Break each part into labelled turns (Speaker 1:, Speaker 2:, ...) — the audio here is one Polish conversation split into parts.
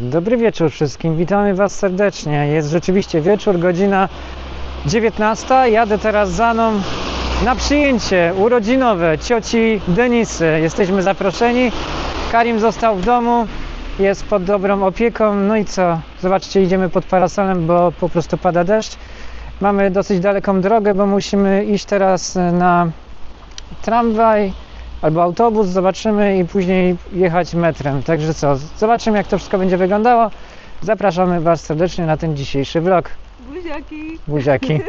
Speaker 1: Dobry wieczór wszystkim, witamy Was serdecznie. Jest rzeczywiście wieczór, godzina 19. Jadę teraz za mną na przyjęcie urodzinowe cioci Denisy. Jesteśmy zaproszeni. Karim został w domu, jest pod dobrą opieką. No i co? Zobaczcie, idziemy pod parasolem, bo po prostu pada deszcz. Mamy dosyć daleką drogę, bo musimy iść teraz na tramwaj albo autobus, zobaczymy i później jechać metrem. Także co, zobaczymy jak to wszystko będzie wyglądało. Zapraszamy Was serdecznie na ten dzisiejszy vlog.
Speaker 2: Buziaki.
Speaker 1: Buziaki.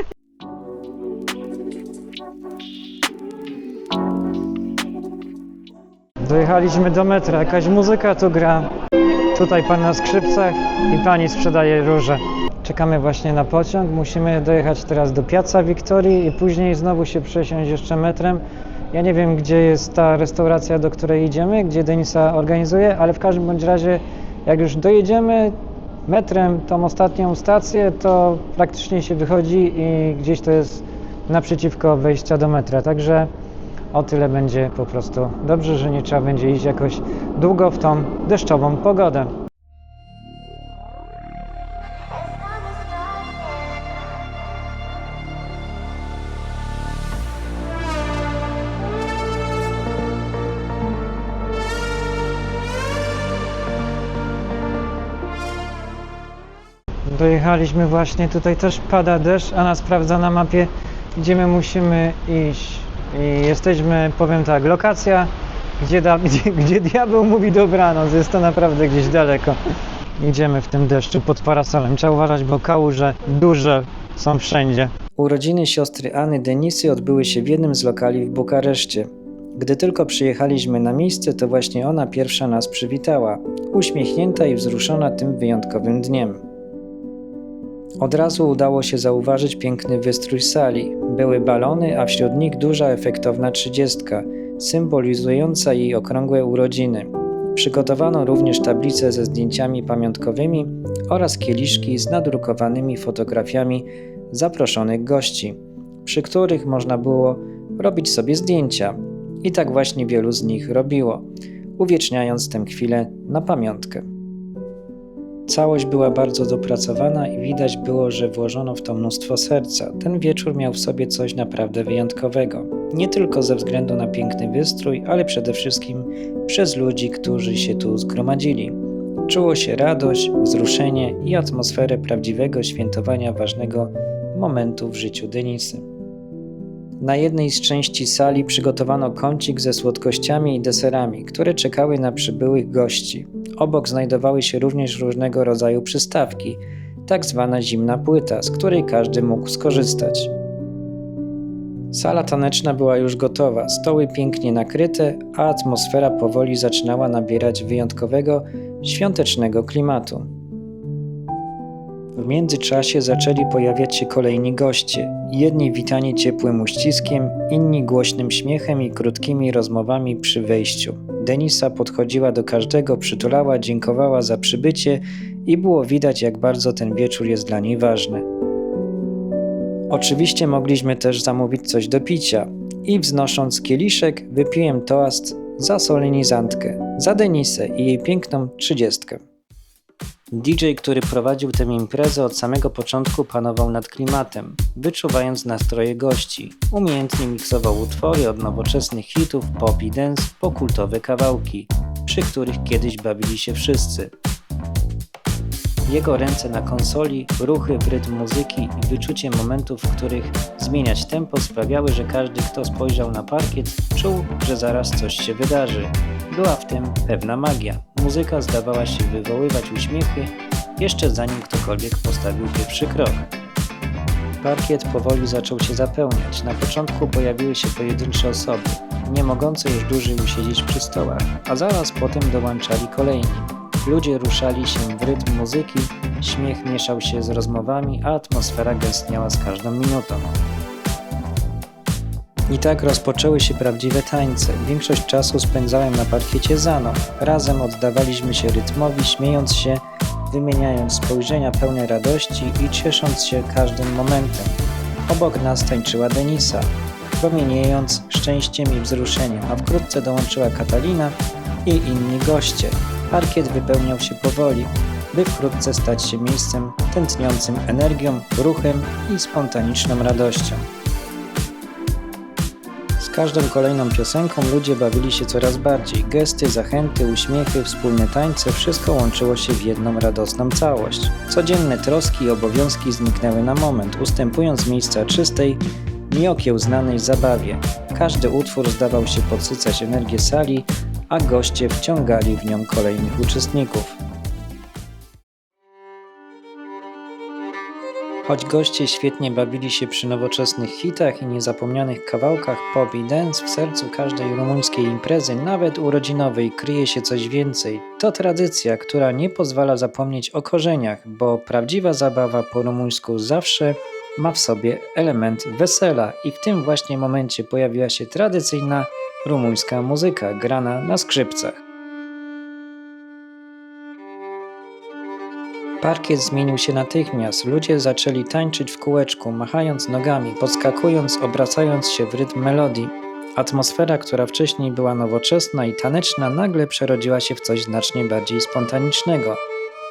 Speaker 1: Dojechaliśmy do metra, jakaś muzyka tu gra. Tutaj pan na skrzypcach i pani sprzedaje róże. Czekamy właśnie na pociąg. Musimy dojechać teraz do Piazza Wiktorii i później znowu się przesiąść jeszcze metrem. Ja nie wiem, gdzie jest ta restauracja, do której idziemy, gdzie Denisa organizuje, ale w każdym bądź razie, jak już dojedziemy metrem tą ostatnią stację, to praktycznie się wychodzi i gdzieś to jest naprzeciwko wejścia do metra. Także o tyle będzie po prostu dobrze, że nie trzeba będzie iść jakoś długo w tą deszczową pogodę. Dojechaliśmy właśnie, tutaj też pada deszcz, a nas sprawdza na mapie, gdzie my musimy iść. I jesteśmy, powiem tak, lokacja, gdzie, da, gdzie, gdzie diabeł mówi dobranoc, jest to naprawdę gdzieś daleko. Idziemy w tym deszczu pod parasolem. Trzeba uważać, bo kałuże duże są wszędzie. Urodziny siostry Anny Denisy odbyły się w jednym z lokali w Bukareszcie. Gdy tylko przyjechaliśmy na miejsce, to właśnie ona pierwsza nas przywitała, uśmiechnięta i wzruszona tym wyjątkowym dniem. Od razu udało się zauważyć piękny wystrój sali. Były balony, a wśród nich duża efektowna trzydziestka, symbolizująca jej okrągłe urodziny. Przygotowano również tablice ze zdjęciami pamiątkowymi oraz kieliszki z nadrukowanymi fotografiami zaproszonych gości, przy których można było robić sobie zdjęcia. I tak właśnie wielu z nich robiło, uwieczniając tę chwilę na pamiątkę. Całość była bardzo dopracowana i widać było, że włożono w to mnóstwo serca. Ten wieczór miał w sobie coś naprawdę wyjątkowego. Nie tylko ze względu na piękny wystrój, ale przede wszystkim przez ludzi, którzy się tu zgromadzili. Czuło się radość, wzruszenie i atmosferę prawdziwego świętowania ważnego momentu w życiu Denisy. Na jednej z części sali przygotowano kącik ze słodkościami i deserami, które czekały na przybyłych gości. Obok znajdowały się również różnego rodzaju przystawki, tak zwana zimna płyta, z której każdy mógł skorzystać. Sala taneczna była już gotowa, stoły pięknie nakryte, a atmosfera powoli zaczynała nabierać wyjątkowego, świątecznego klimatu. W międzyczasie zaczęli pojawiać się kolejni goście. Jedni witani ciepłym uściskiem, inni głośnym śmiechem i krótkimi rozmowami przy wejściu. Denisa podchodziła do każdego, przytulała, dziękowała za przybycie i było widać, jak bardzo ten wieczór jest dla niej ważny. Oczywiście mogliśmy też zamówić coś do picia i wznosząc kieliszek, wypiłem toast za solenizantkę, za Denisę i jej piękną trzydziestkę. DJ, który prowadził tę imprezę od samego początku panował nad klimatem, wyczuwając nastroje gości. Umiejętnie miksował utwory od nowoczesnych hitów pop i dance po kultowe kawałki, przy których kiedyś bawili się wszyscy. Jego ręce na konsoli, ruchy w rytm muzyki i wyczucie momentów, w których zmieniać tempo sprawiały, że każdy, kto spojrzał na parkiet, czuł, że zaraz coś się wydarzy. Była w tym pewna magia. Muzyka zdawała się wywoływać uśmiechy, jeszcze zanim ktokolwiek postawił pierwszy krok. Parkiet powoli zaczął się zapełniać. Na początku pojawiły się pojedyncze osoby, nie mogące już dłużej usiedzieć przy stołach, a zaraz potem dołączali kolejni. Ludzie ruszali się w rytm muzyki, śmiech mieszał się z rozmowami, a atmosfera gęstniała z każdą minutą. I tak rozpoczęły się prawdziwe tańce. Większość czasu spędzałem na parkiecie Zano. Razem oddawaliśmy się rytmowi, śmiejąc się, wymieniając spojrzenia pełne radości i ciesząc się każdym momentem. Obok nas tańczyła Denisa, promieniejąc szczęściem i wzruszeniem, a wkrótce dołączyła Katalina i inni goście. Parkiet wypełniał się powoli. by wkrótce stać się miejscem tętniącym energią, ruchem i spontaniczną radością. Z każdą kolejną piosenką ludzie bawili się coraz bardziej. Gesty, zachęty, uśmiechy, wspólne tańce wszystko łączyło się w jedną radosną całość. Codzienne troski i obowiązki zniknęły na moment, ustępując miejsca czystej, nieokiełznanej zabawie. Każdy utwór zdawał się podsycać energię sali, a goście wciągali w nią kolejnych uczestników. Choć goście świetnie bawili się przy nowoczesnych hitach i niezapomnianych kawałkach pop i dance, w sercu każdej rumuńskiej imprezy, nawet urodzinowej, kryje się coś więcej. To tradycja, która nie pozwala zapomnieć o korzeniach, bo prawdziwa zabawa po rumuńsku zawsze ma w sobie element wesela i w tym właśnie momencie pojawiła się tradycyjna rumuńska muzyka grana na skrzypcach. Parkiet zmienił się natychmiast. Ludzie zaczęli tańczyć w kółeczku, machając nogami, podskakując, obracając się w rytm melodii. Atmosfera, która wcześniej była nowoczesna i taneczna, nagle przerodziła się w coś znacznie bardziej spontanicznego,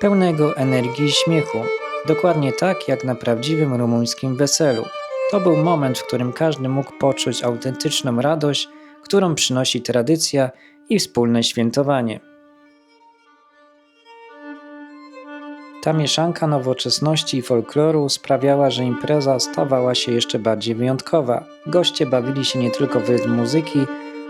Speaker 1: pełnego energii i śmiechu. Dokładnie tak jak na prawdziwym rumuńskim weselu. To był moment, w którym każdy mógł poczuć autentyczną radość, którą przynosi tradycja i wspólne świętowanie. Ta mieszanka nowoczesności i folkloru sprawiała, że impreza stawała się jeszcze bardziej wyjątkowa. Goście bawili się nie tylko w rytm muzyki,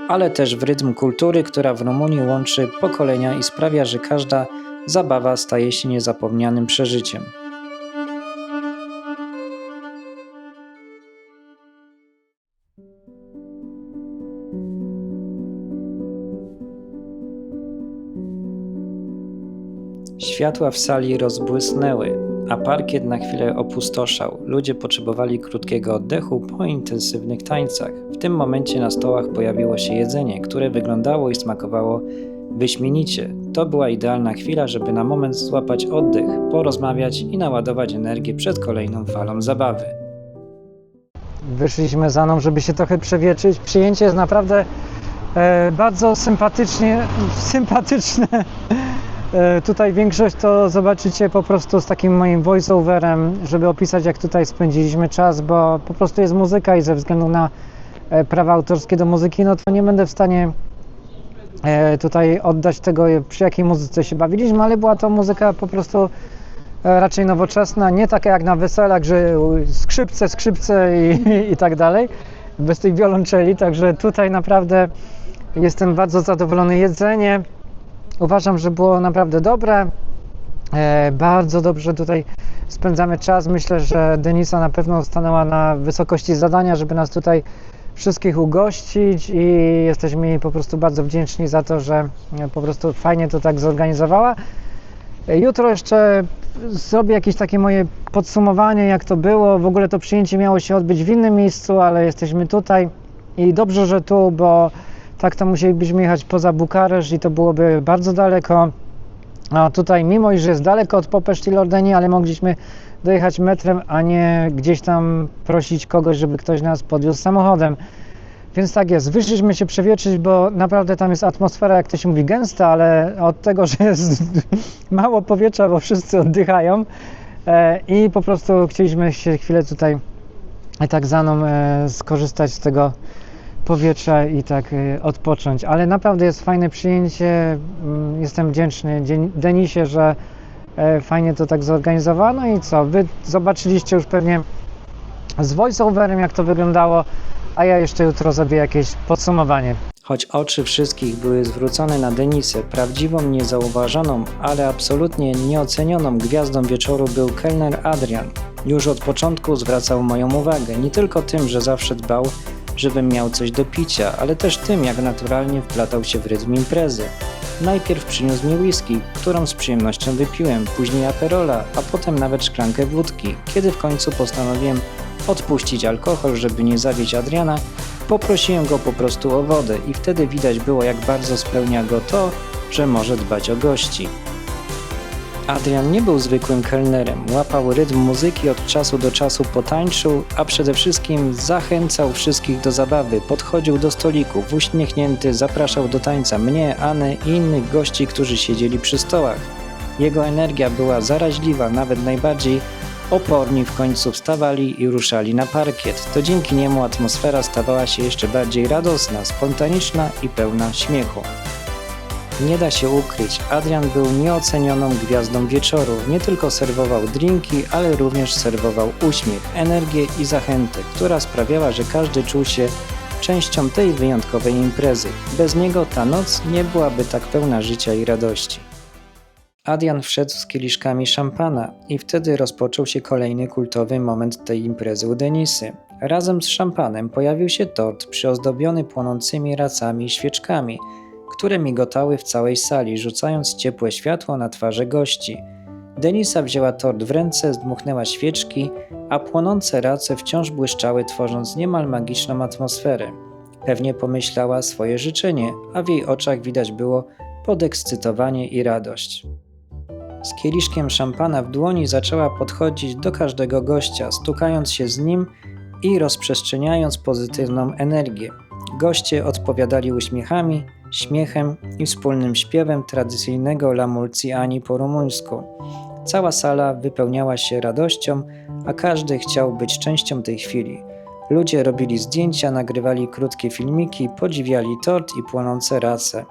Speaker 1: ale też w rytm kultury, która w Rumunii łączy pokolenia i sprawia, że każda zabawa staje się niezapomnianym przeżyciem. Światła w sali rozbłysnęły, a parkiet na chwilę opustoszał. Ludzie potrzebowali krótkiego oddechu po intensywnych tańcach. W tym momencie na stołach pojawiło się jedzenie, które wyglądało i smakowało wyśmienicie. To była idealna chwila, żeby na moment złapać oddech, porozmawiać i naładować energię przed kolejną falą zabawy.
Speaker 2: Wyszliśmy za mną, żeby się trochę przewietrzyć. Przyjęcie jest naprawdę e, bardzo sympatycznie, sympatyczne. E, tutaj większość to zobaczycie po prostu z takim moim voiceoverem, żeby opisać jak tutaj spędziliśmy czas, bo po prostu jest muzyka i ze względu na e, prawa autorskie do muzyki, no to nie będę w stanie e, tutaj oddać tego, przy jakiej muzyce się bawiliśmy, ale była to muzyka po prostu raczej nowoczesna, nie taka jak na weselach, że skrzypce, skrzypce i, i tak dalej, bez tych wiolonczeli, także tutaj naprawdę jestem bardzo zadowolony. Jedzenie Uważam, że było naprawdę dobre. E, bardzo dobrze tutaj spędzamy czas. Myślę, że Denisa na pewno stanęła na wysokości zadania, żeby nas tutaj wszystkich ugościć i jesteśmy jej po prostu bardzo wdzięczni za to, że po prostu fajnie to tak zorganizowała. E, jutro jeszcze zrobię jakieś takie moje podsumowanie, jak to było. W ogóle to przyjęcie miało się odbyć w innym miejscu, ale jesteśmy tutaj i dobrze, że tu, bo tak to musielibyśmy jechać poza Bukaresz i to byłoby bardzo daleko. A tutaj, mimo iż jest daleko od Popeszti Lordeni, ale mogliśmy dojechać metrem, a nie gdzieś tam prosić kogoś, żeby ktoś nas podwiózł samochodem. Więc tak jest, wyszliśmy się przewietrzyć, bo naprawdę tam jest atmosfera, jak to się mówi, gęsta, ale od tego, że jest mało powietrza, bo wszyscy oddychają e, i po prostu chcieliśmy się chwilę tutaj tak za mną e, skorzystać z tego powietrza i tak y, odpocząć. Ale naprawdę jest fajne przyjęcie. Mm, jestem wdzięczny Denisie, że e, fajnie to tak zorganizowano i co? Wy zobaczyliście już pewnie z voiceoverem, jak to wyglądało, a ja jeszcze jutro zrobię jakieś podsumowanie.
Speaker 1: Choć oczy wszystkich były zwrócone na Denisę, prawdziwą, niezauważoną, ale absolutnie nieocenioną gwiazdą wieczoru był kelner Adrian. Już od początku zwracał moją uwagę, nie tylko tym, że zawsze dbał żebym miał coś do picia, ale też tym, jak naturalnie wplatał się w rytm imprezy. Najpierw przyniósł mi whisky, którą z przyjemnością wypiłem, później aperola, a potem nawet szklankę wódki. Kiedy w końcu postanowiłem odpuścić alkohol, żeby nie zawieść Adriana, poprosiłem go po prostu o wodę i wtedy widać było, jak bardzo spełnia go to, że może dbać o gości. Adrian nie był zwykłym kelnerem, łapał rytm muzyki od czasu do czasu potańczył, a przede wszystkim zachęcał wszystkich do zabawy, podchodził do stolików, uśmiechnięty, zapraszał do tańca mnie, Anę i innych gości, którzy siedzieli przy stołach. Jego energia była zaraźliwa, nawet najbardziej oporni w końcu wstawali i ruszali na parkiet. To dzięki niemu atmosfera stawała się jeszcze bardziej radosna, spontaniczna i pełna śmiechu. Nie da się ukryć, Adrian był nieocenioną gwiazdą wieczoru. Nie tylko serwował drinki, ale również serwował uśmiech, energię i zachętę, która sprawiała, że każdy czuł się częścią tej wyjątkowej imprezy. Bez niego ta noc nie byłaby tak pełna życia i radości. Adrian wszedł z kieliszkami szampana i wtedy rozpoczął się kolejny kultowy moment tej imprezy u Denisy. Razem z szampanem pojawił się tort przyozdobiony płonącymi racami i świeczkami, które migotały w całej sali, rzucając ciepłe światło na twarze gości. Denisa wzięła tort w ręce, zdmuchnęła świeczki, a płonące race wciąż błyszczały, tworząc niemal magiczną atmosferę. Pewnie pomyślała swoje życzenie, a w jej oczach widać było podekscytowanie i radość. Z kieliszkiem szampana w dłoni zaczęła podchodzić do każdego gościa, stukając się z nim i rozprzestrzeniając pozytywną energię. Goście odpowiadali uśmiechami, śmiechem i wspólnym śpiewem tradycyjnego La Mulciani po rumuńsku. Cała sala wypełniała się radością, a każdy chciał być częścią tej chwili. Ludzie robili zdjęcia, nagrywali krótkie filmiki, podziwiali tort i płonące race,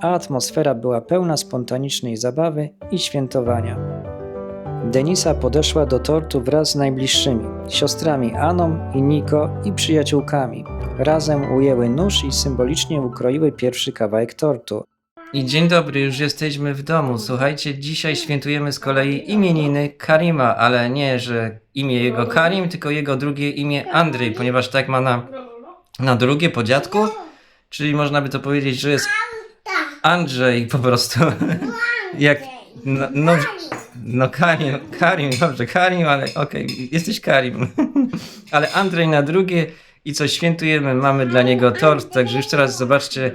Speaker 1: a atmosfera była pełna spontanicznej zabawy i świętowania. Denisa podeszła do tortu wraz z najbliższymi, siostrami Aną i Niko i przyjaciółkami. Razem ujęły nóż i symbolicznie ukroiły pierwszy kawałek tortu.
Speaker 3: I dzień dobry, już jesteśmy w domu. Słuchajcie, dzisiaj świętujemy z kolei imieniny Karima, ale nie, że imię jego Karim, tylko jego drugie imię Andrzej, ponieważ tak ma na, na drugie po dziadku, czyli można by to powiedzieć, że jest Andrzej po prostu. Jak, no, no, no Karim, Karim, dobrze, Karim, ale okej, jesteś Karim. ale Andrzej na drugie i co świętujemy, mamy dla niego tort, także już teraz zobaczcie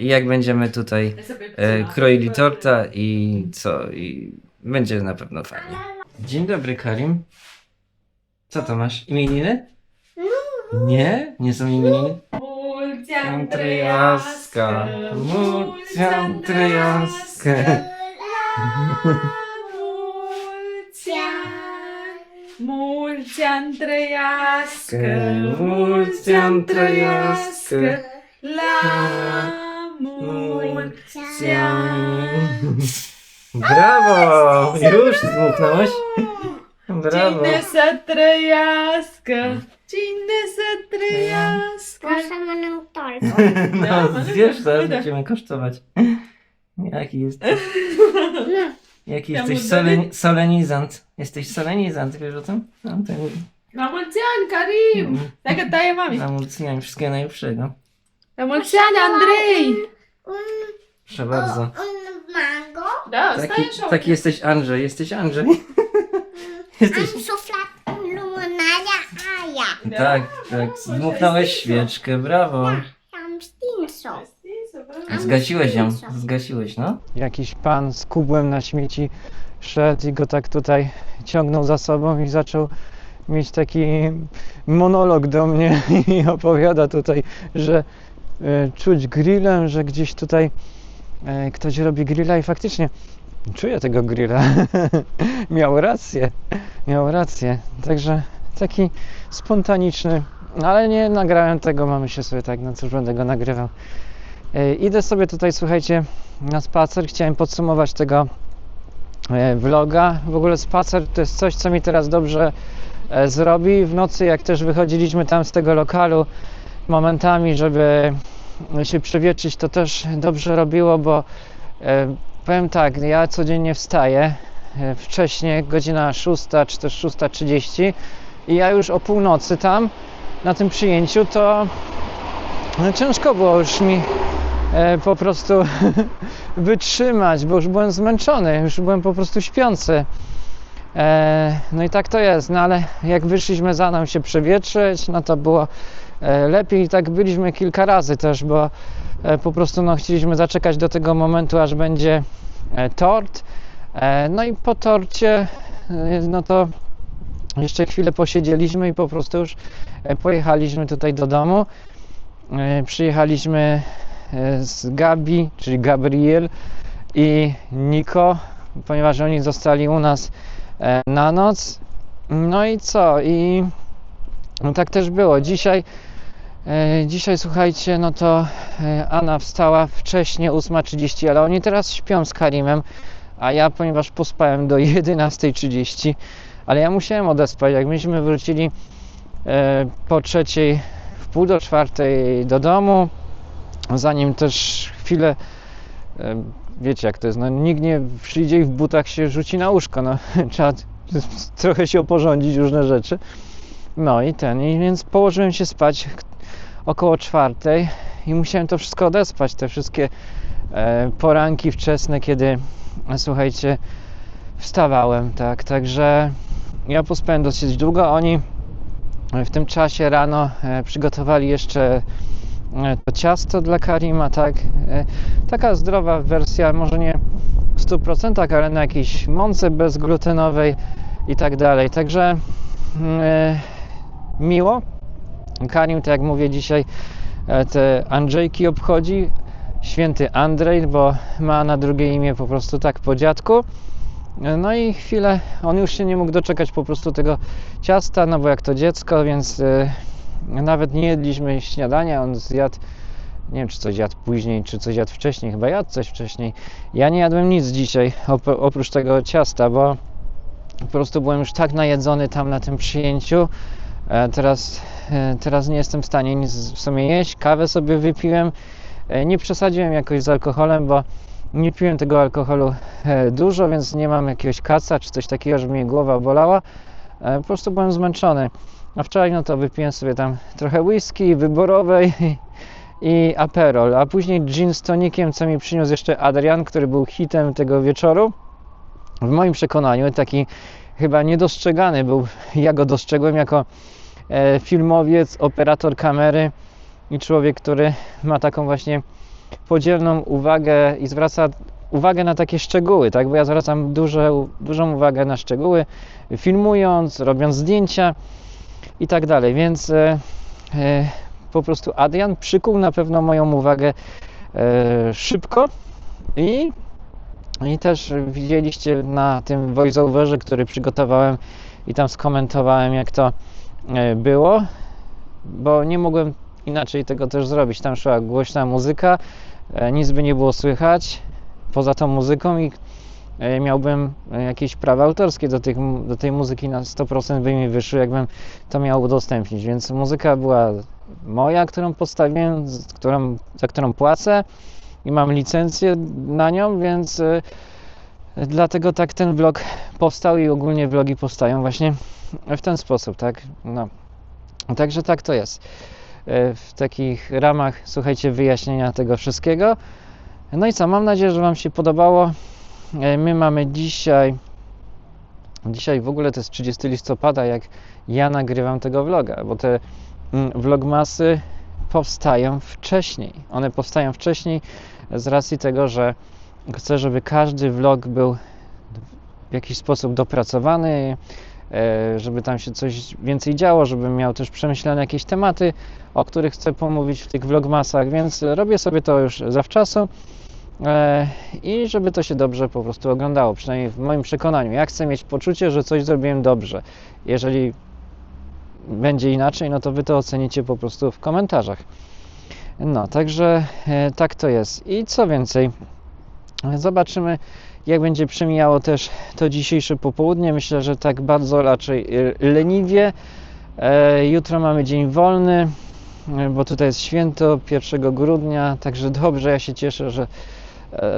Speaker 3: jak będziemy tutaj e, kroili torta i co, i będzie na pewno fajnie. Dzień dobry Karim. Co to masz? Imieniny? Nie? Nie są imieniny? Andrejaska, Mulci
Speaker 4: Mulți ani trăiască,
Speaker 3: Mulți ani trăiască,
Speaker 4: la mulți ani.
Speaker 3: Brawo! Już zmuchnąłeś? Brawo!
Speaker 4: Cine să trăiască, cine să trăiască.
Speaker 5: Proszę mną tort.
Speaker 3: No, wiesz, zaraz będziemy kosztować. Jaki jesteś? Jaki
Speaker 4: Ja
Speaker 3: jesteś solenizant? Jesteś solenizant, wiesz o tym? No, to
Speaker 4: La mulți ani, Karim! Stai că taie mami.
Speaker 3: wszystkiego najlepszego.
Speaker 4: La mulți ani, Andrei!
Speaker 5: Un,
Speaker 3: Proszę bardzo.
Speaker 5: un mango.
Speaker 4: Da,
Speaker 3: Taki,
Speaker 4: stai așa.
Speaker 3: taki jesteś Andrzej, jesteś Andrzej.
Speaker 5: Am
Speaker 3: Jesteś...
Speaker 5: suflat în lumânarea aia.
Speaker 3: Tak, tak, zdmuchnąłeś świeczkę, brawo.
Speaker 5: Am stins-o.
Speaker 3: Zgasiłeś ją, zgasiłeś, no.
Speaker 2: Jakiś pan z kubłem na śmieci szedł i go tak tutaj ciągnął za sobą i zaczął mieć taki monolog do mnie i opowiada tutaj, że e, czuć grillem, że gdzieś tutaj e, ktoś robi grilla i faktycznie czuję tego grilla. miał rację, miał rację. Także taki spontaniczny, no ale nie nagrałem tego, mamy się sobie tak, no cóż będę go nagrywał. E, Idę sobie tutaj, słuchajcie, na spacer. Chciałem podsumować tego e, vloga. W ogóle spacer to jest coś, co mi teraz dobrze e, zrobi. W nocy, jak też wychodziliśmy tam z tego lokalu momentami, żeby się przewietrzyć, to też dobrze robiło, bo powiem tak, ja codziennie wstaję wcześniej, godzina 6 czy też 6.30 i ja już o północy tam na tym przyjęciu to no, ciężko było już mi po prostu wytrzymać, bo już byłem zmęczony, już byłem po prostu śpiący. E, no i tak to jest, no ale jak wyszliśmy za nam się przewietrzyć, no to było e, lepiej. I tak byliśmy kilka razy też, bo e, po prostu no, chcieliśmy zaczekać do tego momentu, aż będzie e, tort. E, no i po torcie, e, no to jeszcze chwilę posiedzieliśmy i po prostu już e, pojechaliśmy tutaj do domu. E, Przyjechaliśmy e, z Gabi, czyli Gabriel i Niko. ponieważ oni zostali u nas e, na noc. No i co? I no tak też było. Dzisiaj, e, dzisiaj słuchajcie, no to e, Anna wstała wcześniej, 8.30, ale oni teraz śpią z Karimem, a ja, ponieważ pospałem do 11.30, ale ja musiałem odespać. Jak myśmy wrócili e, po trzeciej, w pół do czwartej do domu, zanim też chwilę, e, wiecie jak to jest, no nikt nie przyjdzie i w butach się rzuci na łóżko, no trzeba trochę się oporządzić, różne rzeczy. No i ten, i więc położyłem się spać około czwartej i musiałem to wszystko odespać, te wszystkie e, poranki wczesne, kiedy słuchajcie, wstawałem, tak, także ja pospałem dosyć długo, oni w tym czasie rano e, przygotowali jeszcze to ciasto dla Karima, tak, e, taka zdrowa wersja, może nie w 100%, ale na jakiejś mące bezglutenowej i tak dalej, także mm, e, miło. Karim, tak jak mówię dzisiaj, e, te Andrzejki obchodzi. Święty Andrzej, bo ma na drugie imię po prostu tak po dziadku. E, No i chwilę, on już się nie mógł doczekać po prostu tego ciasta, no bo jak to dziecko, więc e, nawet nie jedliśmy śniadania, on zjadł, nie wiem czy coś jadł później, czy coś jadł wcześniej, chyba jadł coś wcześniej. Ja nie jadłem nic dzisiaj, op- oprócz tego ciasta, bo po prostu byłem już tak najedzony tam na tym przyjęciu, E, Teraz, e, teraz nie jestem w stanie nic w sumie jeść. Kawę sobie wypiłem. E, Nie przesadziłem jakoś z alkoholem, bo nie piłem tego alkoholu dużo, więc nie mam jakiegoś kaca czy coś takiego, żeby mnie głowa bolała. Po prostu byłem zmęczony. A wczoraj no to wypiłem sobie tam trochę whisky wyborowej i aperol, a później gin z tonikiem, co mi przyniósł jeszcze Adrian, który był hitem tego wieczoru. W moim przekonaniu taki chyba niedostrzegany był. Ja go dostrzegłem jako e, filmowiec, operator kamery i człowiek, który ma taką właśnie podzielną uwagę i zwraca uwagę na takie szczegóły, tak? Bo ja zwracam duże, dużą uwagę na szczegóły, filmując, robiąc zdjęcia i tak dalej. Więc e, e, po prostu Adrian przykuł na pewno moją uwagę e, szybko i i też widzieliście na tym voiceoverze, który przygotowałem i tam skomentowałem, jak to było, bo nie mogłem inaczej tego też zrobić. Tam szła głośna muzyka, nic by nie było słychać poza tą muzyką i miałbym e, jakieś prawa autorskie do, tych, do tej muzyki na 100% by mi wyszły, jakbym to miał udostępnić. Więc muzyka była moja, którą postawiłem, z którą, za którą płacę i mam licencję na nią, więc y, dlatego tak ten vlog powstał i ogólnie vlogi powstają właśnie w ten sposób, tak? No. Także tak to jest. W takich ramach, słuchajcie, wyjaśnienia tego wszystkiego. No i co, mam nadzieję, że Wam się podobało. Y, My mamy dzisiaj, dzisiaj w ogóle to jest 30 listopada, jak ja nagrywam tego vloga, bo te mm, vlogmasy powstają wcześniej. One powstają wcześniej z racji tego, że chcę, żeby każdy vlog był w jakiś sposób dopracowany, e, żeby tam się coś więcej działo, żebym miał też przemyślane jakieś tematy, o których chcę pomówić w tych vlogmasach, więc robię sobie to już zawczasu e, i żeby to się dobrze po prostu oglądało, przynajmniej w moim przekonaniu. Ja chcę mieć poczucie, że coś zrobiłem dobrze. Jeżeli będzie inaczej, no to wy to ocenicie po prostu w komentarzach. No, także e, tak to jest. I co więcej, zobaczymy, jak będzie przemijało też to dzisiejsze popołudnie. Myślę, że tak bardzo raczej e, leniwie. E, Jutro mamy dzień wolny, e, bo tutaj jest święto 1 grudnia, także dobrze, ja się cieszę, że e,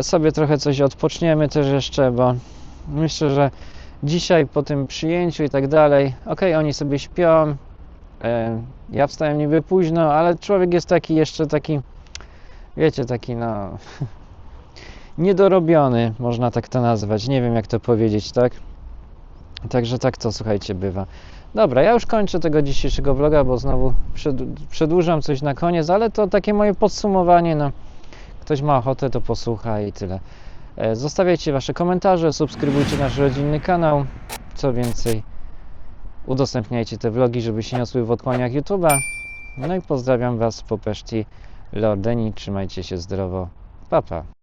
Speaker 2: sobie trochę coś odpoczniemy też jeszcze, bo myślę, że dzisiaj po tym przyjęciu i tak dalej, okej, oni sobie śpią, e, ja wstałem niby późno, ale człowiek jest taki jeszcze taki, wiecie, taki no niedorobiony, można tak to nazwać, nie wiem jak to powiedzieć, tak? Także tak to, słuchajcie, bywa. Dobra, ja już kończę tego dzisiejszego vloga, bo znowu przed, przedłużam coś na koniec, ale to takie moje podsumowanie, no ktoś ma ochotę, to posłucha i tyle. E, Zostawiajcie Wasze komentarze, subskrybujcie nasz rodzinny kanał. Co więcej, udostępniajcie te vlogi, żeby się niosły w otchłaniach YouTube'a. No i pozdrawiam Was po Peszti Lordeni. Trzymajcie się zdrowo. Pa, pa.